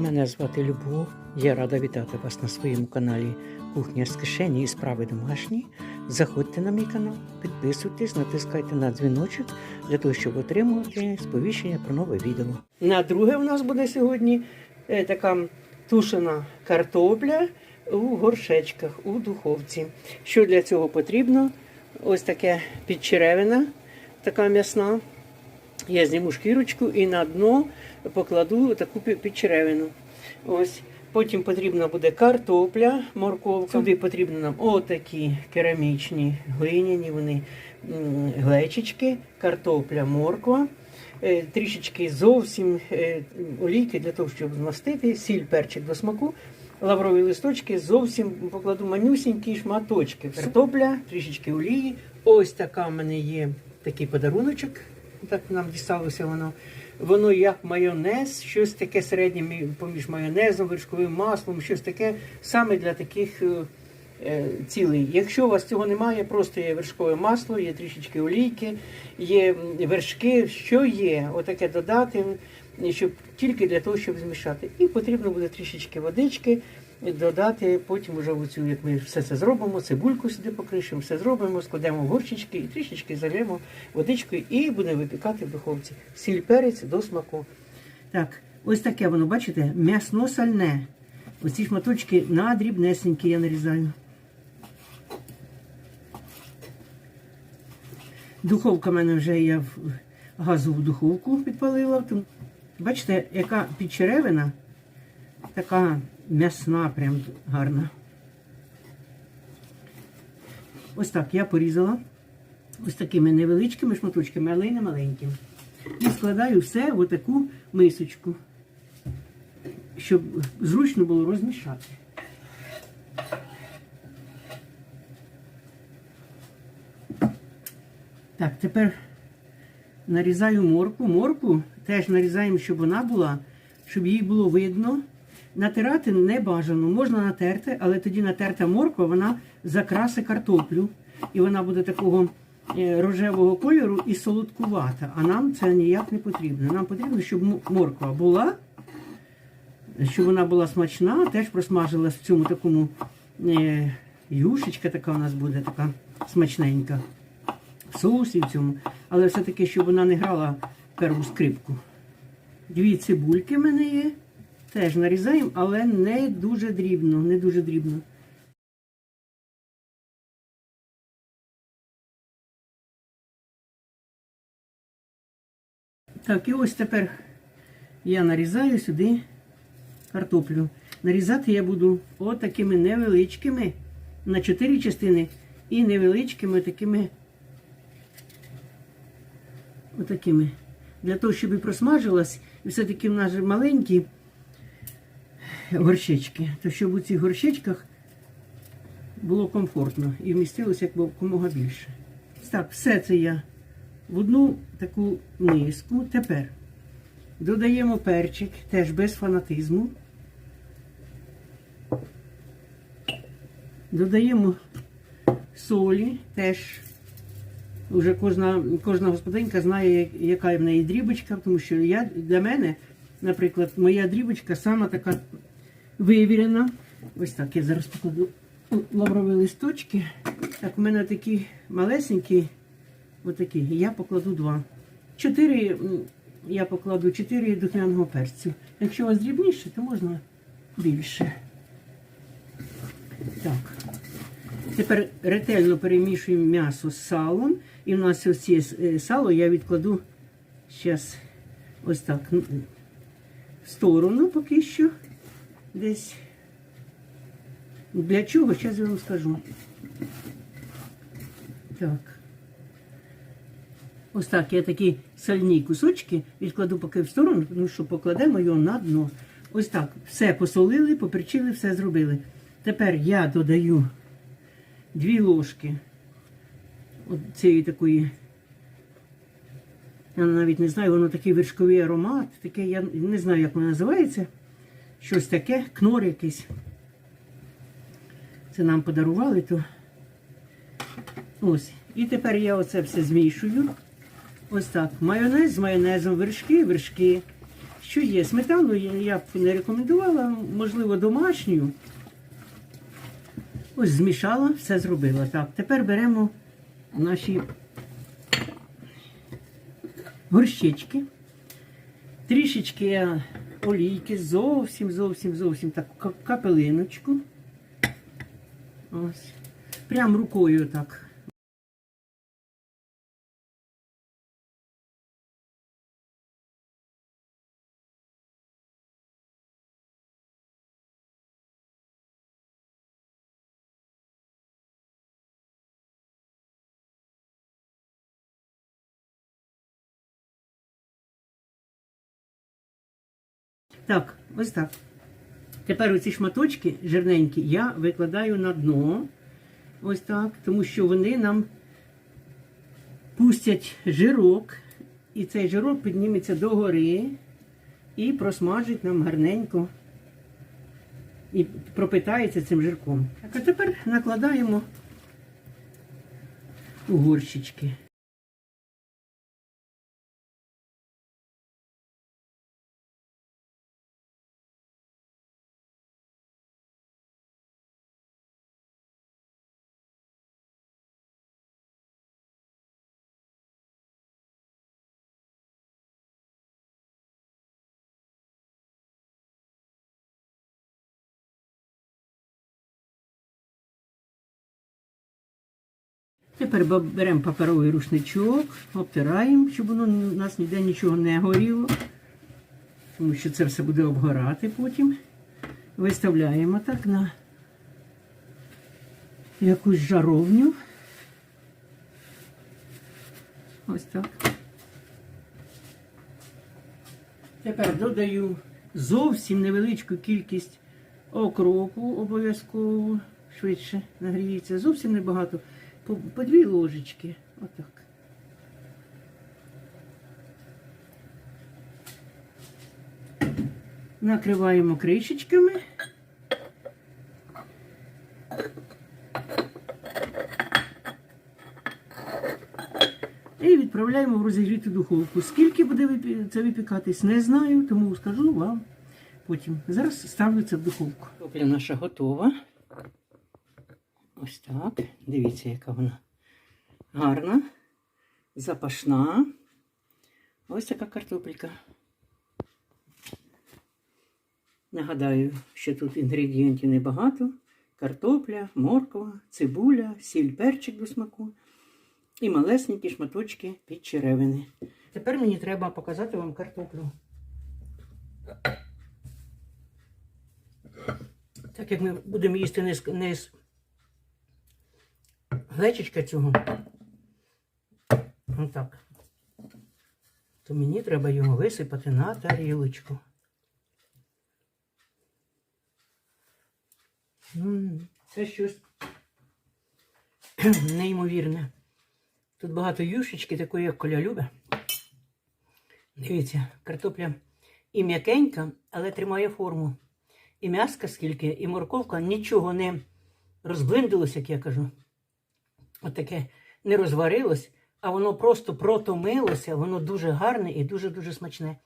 Мене звати Любов. Я рада вітати вас на своєму каналі Кухня з кишені і справи домашні. Заходьте на мій канал, підписуйтесь, натискайте на дзвіночок для того, щоб отримувати сповіщення про нове відео. На друге у нас буде сьогодні е, така тушена картопля у горшечках у духовці. Що для цього потрібно? Ось таке підчеревина, така м'ясна. Я зніму шкірочку і на дно покладу таку пі- підчеревину. Ось. Потім потрібна буде картопля, морковка. Сюди потрібно нам отакі керамічні глиняні вони м, глечички, картопля, морква. Е, Трішечки зовсім е, олійки для того, щоб змастити, сіль, перчик до смаку, лаврові листочки, зовсім покладу манюсінькі шматочки. Картопля, трішечки олії. Ось така в мене є такий подаруночок. Так нам дісталося воно. Воно як майонез, щось таке середнє поміж майонезом, вершковим маслом, щось таке саме для таких е, е, цілей. Якщо у вас цього немає, просто є вершкове масло, є трішечки олійки, є вершки, що є, отаке додати, щоб тільки для того, щоб змішати. І потрібно буде трішечки водички додати, потім уже оцю, як ми все це зробимо, цибульку сюди покришимо, все зробимо, складемо в горщички і трішечки зальємо водичкою і будемо випікати в духовці. Сіль перець до смаку. Так, ось таке воно, бачите, м'ясно-сальне. Оці шматочки на дрібнесенькі я нарізаю. Духовка в мене вже я в газову духовку підпалила. Бачите, яка підчеревина, така м'ясна, прям гарна. Ось так я порізала ось такими невеличкими шматочками, але й не маленькими. І складаю все в таку мисочку, щоб зручно було розмішати. Так, тепер нарізаю морку. Морку теж нарізаємо, щоб вона була, щоб її було видно. Натирати не бажано. Можна натерти, але тоді натерта морква, вона закрасить картоплю. І вона буде такого е, рожевого кольору і солодкувата. А нам це ніяк не потрібно. Нам потрібно, щоб морква була, щоб вона була смачна, теж просмажилась в цьому такому е, юшечка така у нас буде, така смачненька соусі в цьому, але все-таки, щоб вона не грала перву скрипку. Дві цибульки в мене є. Теж нарізаємо, але не дуже дрібно, не дуже дрібно. Так, і ось тепер я нарізаю сюди картоплю. Нарізати я буду отакими невеличкими на чотири частини і невеличкими такими отакими. Для того, щоб і просмажилась, і все-таки в нас же маленькі горщички, то щоб у цих горщичках було комфортно і вмістилося якомога більше. Так, все це я в одну таку миску. Тепер додаємо перчик, теж без фанатизму. Додаємо солі теж. Уже кожна, кожна господинка знає, яка в неї дрібочка, тому що я, для мене, наприклад, моя дрібочка сама така вивірена. Ось так, я зараз покладу лаврові листочки. Так, у мене такі малесенькі, отакі, я покладу два. Чотири, я покладу чотири духмяного перцю. Якщо у вас дрібніше, то можна більше. Так. Тепер ретельно перемішуємо м'ясо з салом. І в нас ось ці е, сало я відкладу зараз ось так в сторону поки що. Десь. Для чого? Зараз я вам скажу. Так. Ось так я такі сальні кусочки відкладу поки в сторону, тому що покладемо його на дно. Ось так. Все посолили, поперчили, все зробили. Тепер я додаю дві ложки от цієї такої. Я навіть не знаю, воно такий вершковий аромат, таке, я не знаю, як воно називається. Щось таке, кнор якийсь. Це нам подарували, то ось. І тепер я оце все змішую. Ось так. Майонез з майонезом, вершки, вершки. що є? Сметану я я б не рекомендувала, можливо, домашню. Ось змішала, все зробила. Так, тепер беремо наші горщички. Трішечки олійки, зовсім, зовсім, зовсім таку капелиночку. Ось. Прям рукою так. Так, ось так. Тепер оці шматочки жирненькі я викладаю на дно. Ось так, тому що вони нам пустять жирок, і цей жирок підніметься догори і просмажить нам гарненько і пропитається цим жирком. Так, а тепер накладаємо у горщички. Тепер беремо паперовий рушничок, обтираємо, щоб воно у нас ніде нічого не горіло, тому що це все буде обгорати потім. Виставляємо так на якусь жаровню. Ось так. Тепер додаю зовсім невеличку кількість окропу обов'язково. Швидше нагріється. Зовсім небагато. По, по дві ложечки. Отак. Накриваємо кришечками. І відправляємо в розігріту духовку. Скільки буде це випікатись, не знаю, тому скажу вам потім. Зараз ставлю це в духовку. Картопля наша готова. Ось так. Дивіться, яка вона гарна, запашна. Ось така картопелька. Нагадаю, що тут інгредієнтів небагато. Картопля, морква, цибуля, сіль, перчик до смаку і малесенькі шматочки під черевини. Тепер мені треба показати вам картоплю. Так як ми будемо їсти не з, не з глечичка цього. Отак. То мені треба його висипати на тарілочку. Це щось неймовірне. Тут багато юшечки, такої, як Коля любить. Дивіться, картопля і м'якенька, але тримає форму. І м'яска скільки, і морковка нічого не розблиндилось, як я кажу. Отаке не розварилось, а воно просто протомилося, воно дуже гарне і дуже-дуже смачне.